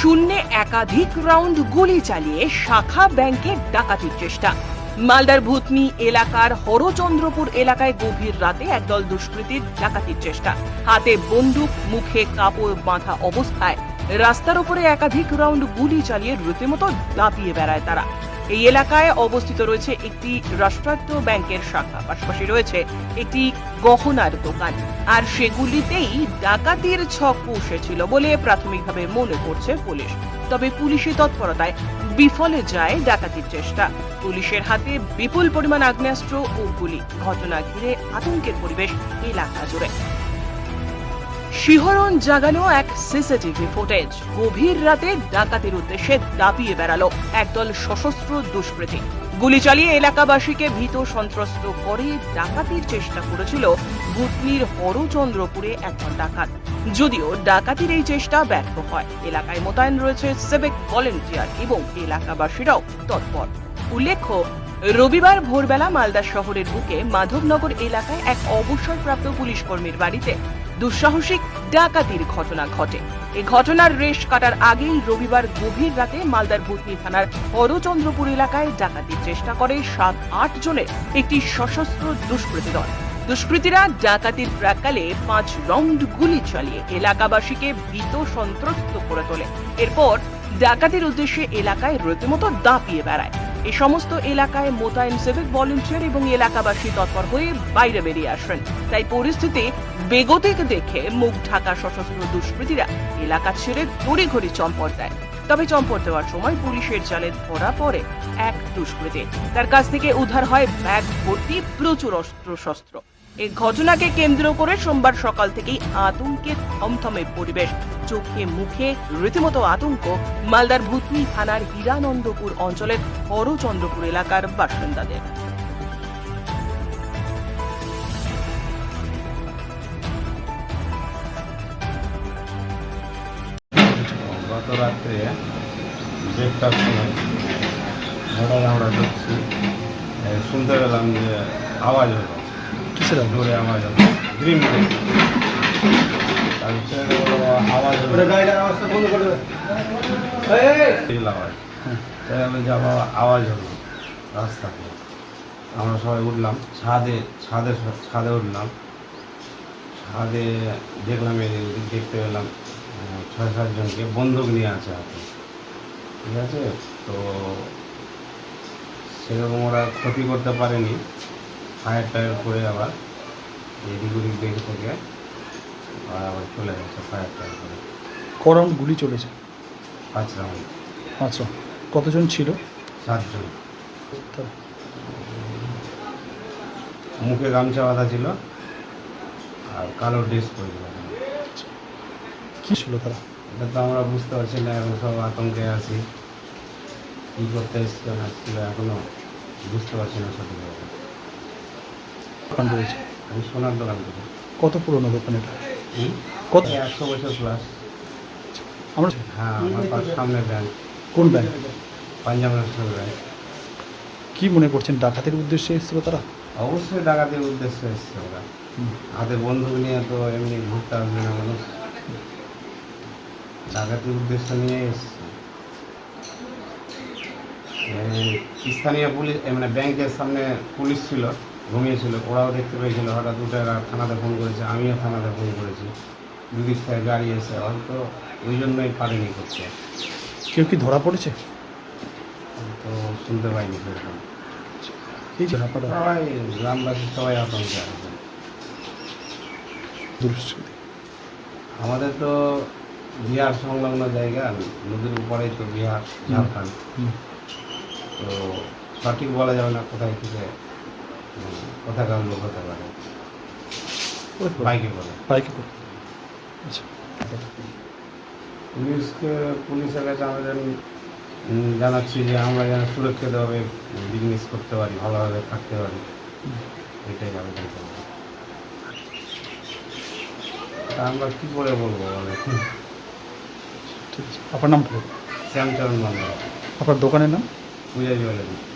শূন্যে একাধিক রাউন্ড গুলি চালিয়ে শাখা ব্যাংকে ডাকাতির চেষ্টা। মালদার ভূতনি এলাকার হরচন্দ্রপুর এলাকায় গভীর রাতে একদল দুষ্কৃতীর ডাকাতির চেষ্টা। হাতে বন্দুক, মুখে কাপড় বাঁধা অবস্থায়। রাস্তার উপরে একাধিক রাউন্ড গুলি চালিয়ে রীতিমতো দাপিয়ে বেড়ায় তারা। এই এলাকায় অবস্থিত রয়েছে একটি রাষ্ট্রায়ত্ত ব্যাংকের শাখা। পাশাপাশি রয়েছে একটি গহনার দোকান। আর সেগুলিতেই ডাকাতির ছক কষেছিল বলে প্রাথমিকভাবে মনে করছে পুলিশ। তবে পুলিশি তৎপরতায় বিফলে যায় ডাকাতির চেষ্টা। পুলিশের হাতে বিপুল পরিমাণ আগ্নেয়াস্ত্র ও গুলি। ঘটনা ঘিরে আতঙ্কের পরিবেশ এলাকা জুড়ে। শিহরণ জাগানো এক সিসিটিভি ফুটেজ। গভীর রাতে ডাকাতির উদ্দেশ্যে দাপিয়ে বেড়ালো একদল সশস্ত্র দুষ্কৃতী। গুলি চালিয়ে এলাকাবাসীকে ভীত সন্ত্রস্ত করে ডাকাতির চেষ্টা করেছিল ভুতনির হরচন্দ্রপুরে একজন ডাকাত। যদিও ডাকাতির এই চেষ্টা ব্যর্থ হয়। এলাকায় মোতায়েন রয়েছে সিভিক ভলেন্টিয়ার এবং এলাকাবাসীরাও তৎপর। উল্লেখ্য রবিবার ভোরবেলা মালদা শহরের বুকে মাধবনগর এলাকায় এক অবসরপ্রাপ্ত পুলিশ কর্মীর বাড়িতে দুঃসাহসিক ডাকাতির ঘটনা ঘটে। এই ঘটনার রেশ কাটার আগেই রবিবার গভীর রাতে মালদার ভূতনি থানার হরচন্দ্রপুর এলাকায় ডাকাতির চেষ্টা করে সাত, আট জনের একটি সশস্ত্র দুষ্কৃতী দল। দুষ্কৃতীরা ডাকাতির প্রাকালে পাঁচ রাউন্ড গুলি চালিয়ে এলাকাবাসীকে ভীত সন্ত্রস্ত করে তোলে। এরপর ডাকাতির উদ্দেশ্যে এলাকায় রীতিমতো দাপিয়ে বেড়ায়। এই সমস্ত এলাকায় মোতায়েন সিভিক ভলেন্টিয়ার এবং এলাকাবাসী তৎপর হয়ে বাইরে বেরিয়ে আসেন। তাই পরিস্থিতি বেগতিক দেখে মুখ ঢাকা সশস্ত্র দুষ্কৃতীরা এলাকা ছেড়ে ঘড়ি ঘড়ি চম্পট দেয়। তবে চম্পট দেওয়ার সময় পুলিশের জালে ধরা পড়ে এক দুষ্কৃতী। তার কাছ থেকে উদ্ধার হয় ব্যাগ ভর্তি প্রচুর অস্ত্র এই ঘটনাকে কেন্দ্র করে সোমবার সকাল থেকেই আতঙ্কে থমথমে পরিবেশ। চোখে মুখে রীতিমতো আতঙ্ক। মালদার ভূতনি থানার হীরানন্দপুর অঞ্চলের হরচন্দ্রপুর এলাকার বাসিন্দাদের। গত রাত্রে দেড়টার সময় হঠাৎ আমরা এ, শুনতে পেলাম যে আওয়াজ হলো। কিসের? জোরে আওয়াজ গ্রিম তারপরে আওয়াজ আওয়াজ। হ্যাঁ। তাই আমি যা বাবা আওয়াজ হলো রাস্তাতে। আমরা সবাই উঠলাম ছাদে ছাদে ছাদে উঠলাম। ছাদে দেখলাম দেখতে পেলাম ছয় সাতজনকে বন্দুক নিয়ে আছে হাতে। ঠিক আছে? তো সেরকম ওরা ক্ষতি করতে পারেনি। ফায়ার টায়ার করে আবার এদিক ওদিক দেখে থেকে ওরা আবার চলে গেছে ফায়ার টায়ার করে। ক রাউন্ড গুলি চলেছে? পাঁচ রাউন্ড। আচ্ছা কতজন ছিল? সাতজন। মুখে গামছা বাঁধা ছিল আর কালো ড্রেস পরেছিল কি ছিল তারা? এটা তো আমরা বুঝতে পারছি না এখন সব আতঙ্কে আছি। কী করতে এসছিল না ছিল এখনও বুঝতে পারছি না সঠিকভাবে। দোকান রয়েছে? আমি সোনার দোকান থেকে কত পুরনো দোকান এটা? কত? একশো বছর প্লাস আমরা হ্যাঁ আমার পাশ সামনে ব্যাংক কোন ব্যাংক পাঞ্জাব ন্যাশনাল ব্যাংক কি মনে করছেন ডাকাতের উদ্দেশ্যে এসেছিল তারা? অবশ্যই ডাকাতির উদ্দেশ্যে এসছে ওরা। হাতে বন্দুক নিয়ে তো এমনি ঘুরতে আসবে না মানুষ। ডাকাতির উদ্দেশ্য নিয়ে এসছে। স্থানীয় পুলিশ মানে ব্যাংকের সামনে পুলিশ ছিল। ঘুমিয়েছিল ওরাও দেখতে পেয়েছিল হঠাৎ উঠে থানাতে ফোন করেছে আমিও থানাতে ফোন করেছি। দুদিক থেকে গাড়ি এসে হয়তো ওই জন্যই পারেনি করতে কেউ কি ধরা পড়েছে? তো শুনতে পাইনি সেরকম। সবাই গ্রামবাসী সবাই আতঙ্কে আছে। আমাদের তো বিহার সংলগ্ন জায়গা নদীর উপরেই তো বিহার ঝাড়খণ্ড। তো সঠিক বলা যাবে না কোথায় থেকে লোক হতে পারে। ওই বাইকে করে। বাইকে করে। আচ্ছা। পুলিশকে পুলিশের কাছে আমাদের জানাচ্ছি যে আমরা যেন সুরক্ষিতভাবে বিজনেস করতে পারি ভালোভাবে থাকতে পারি। এটাই আবেদন করব তা আমরা কী করে বলব বলে ঠিক আছে। আপনার নাম। শ্যামচরণ বাংলা আপনার দোকানের নাম? পূজা জুয়েলারি